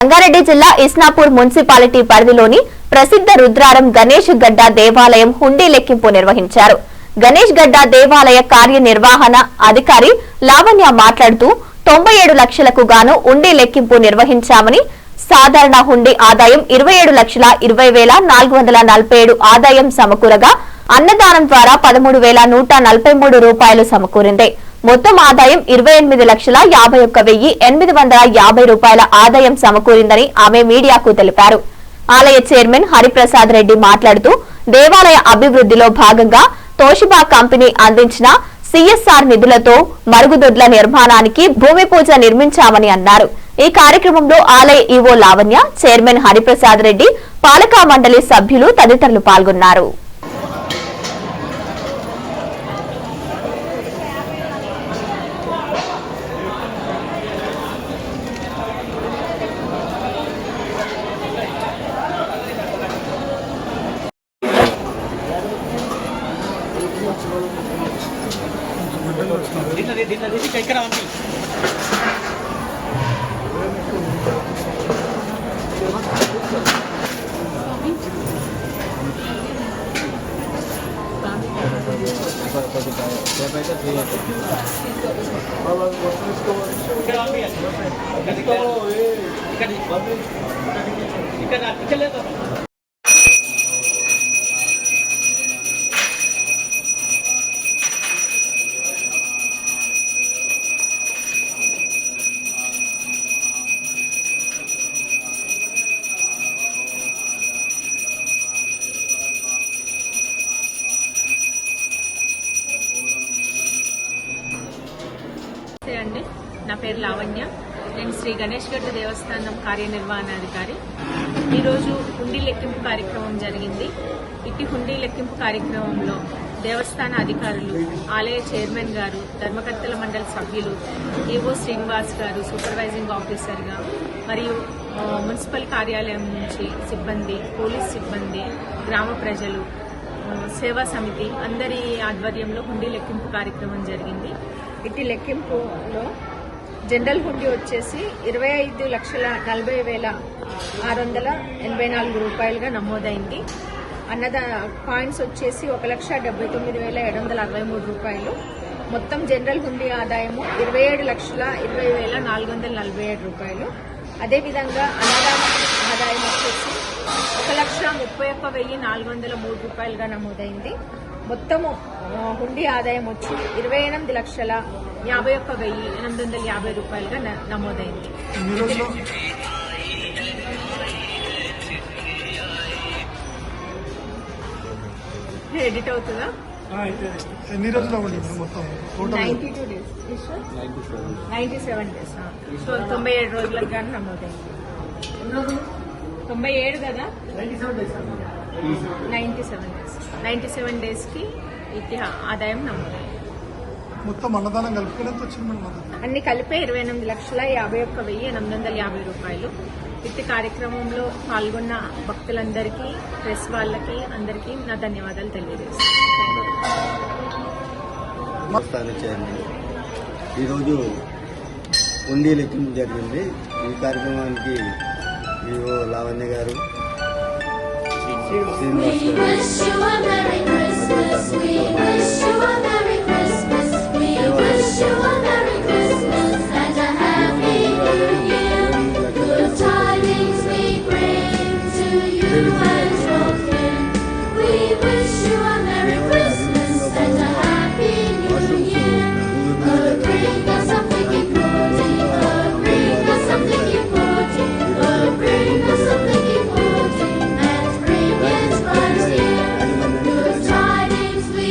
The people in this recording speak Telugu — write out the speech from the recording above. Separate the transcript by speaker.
Speaker 1: రంగారెడ్డి జిల్లా ఇస్నాపూర్ మున్సిపాలిటీ పరిధిలోని ప్రసిద్ధ రుద్రారం గణేష్ గడ్డ దేవాలయం హుండీ లెక్కింపు నిర్వహించారు. గణేష్ గడ్డ దేవాలయ కార్యనిర్వహణ అధికారి లావణ్య మాట్లాడుతూ తొంభై ఏడు లక్షలకు గాను హుండీ లెక్కింపు నిర్వహించామని సాధారణ హుండీ ఆదాయం ఇరవై ఏడు లక్షల ఇరవై వేల నాలుగు వందల నలభై ఏడు ఆదాయం సమకూరగా అన్నదానం ద్వారా పదమూడు వేల నూట నలభై మూడు రూపాయలు సమకూరింది. మొత్తం ఆదాయం ఇరవై ఎనిమిది లక్షల యాభై ఒక్క వెయ్యి ఎనిమిది వందల యాభై రూపాయల ఆదాయం సమకూరిందని ఆమె మీడియాకు తెలిపారు. ఆలయ చైర్మన్ హరిప్రసాద్ రెడ్డి మాట్లాడుతూ దేవాలయ అభివృద్ధిలో భాగంగా తోషిబా కంపెనీ అందించిన సిఎస్ఆర్ నిధులతో మరుగుదొడ్ల నిర్మాణానికి భూమి పూజ నిర్మించామని అన్నారు. ఈ కార్యక్రమంలో ఆలయ ఈవో లావణ్య చైర్మన్ హరిప్రసాద్ రెడ్డి పాలకా మండలి సభ్యులు తదితరులు పాల్గొన్నారు.
Speaker 2: దీంట్లో దీంట్లో తీసి ఇక్కడ ఉంది ఇక్కడ ఉంది ఇక్కడ ఇక్కడ
Speaker 3: నా పేరు లావణ్య. నేను శ్రీ గణేష్ గడ్డ దేవస్థానం కార్యనిర్వహణాధికారి. ఈరోజు హుండీ లెక్కింపు కార్యక్రమం జరిగింది. ఇట్టి హుండీ లెక్కింపు కార్యక్రమంలో దేవస్థాన అధికారులు ఆలయ చైర్మన్ గారు ధర్మకర్తల మండలి సభ్యులు ఈవో శ్రీనివాస్ గారు సూపర్వైజింగ్ ఆఫీసర్గా మరియు మున్సిపల్ కార్యాలయం నుంచి సిబ్బంది పోలీస్ సిబ్బంది గ్రామ ప్రజలు సేవా సమితి అందరి ఆధ్వర్యంలో హుండీ లెక్కింపు కార్యక్రమం జరిగింది. ఇట్టి లెక్కింపులో జనరల్ హుండీ వచ్చేసి ఇరవై ఐదు లక్షల నలభై వేల ఆరు వందల ఎనభై నాలుగు రూపాయలుగా నమోదైంది. అన్నదా పాయింట్స్ వచ్చేసి ఒక లక్ష డెబ్బై తొమ్మిది వేల ఏడు వందల అరవై మూడు రూపాయలు. మొత్తం జనరల్ హుండీ ఆదాయము ఇరవై ఏడు లక్షల ఇరవై వేల నాలుగు వందల నలభై ఏడు రూపాయలు. అదేవిధంగా అన్నదాన ఆదాయం వచ్చేసి ఒక లక్ష ముప్పై ఒక్క వెయ్యి నాలుగు వందల మూడు రూపాయలుగా నమోదైంది. మొత్తము హుండీ ఆదాయం వచ్చి ఇరవై ఎనిమిది లక్షల యాభై ఒక్క వెయ్యి ఎనిమిది వందల యాభై రూపాయలుగా నమోదైంది. ఎడిట్ అవుతుందా?
Speaker 4: ఎన్ని రోజులు మొత్తం?
Speaker 3: Ninety two days. Ninety seven days so తొంభై ఏడు రోజులకు కానీ నమోదైంది. తొంభై ఏడు కదా? Ninety seven days ninety seven డేస్కి ఇది ఆదాయం నమోదైంది
Speaker 4: మొత్తం అన్నదానం?
Speaker 3: అన్ని కలిపే ఇరవై ఎనిమిది లక్షల యాభై ఒక్క వెయ్యి ఎనిమిది వందల యాభై రూపాయలు. ఇట్టి కార్యక్రమంలో పాల్గొన్న భక్తులందరికీ ప్రెస్ వాళ్ళకి అందరికీ నా ధన్యవాదాలు తెలియజేస్తాను
Speaker 5: ఈరోజు ఉండి లెక్కింపు జరిగింది. ఈ కార్యక్రమానికి ఈవో లావణ్య గారు శ్రీనివాస్ గారు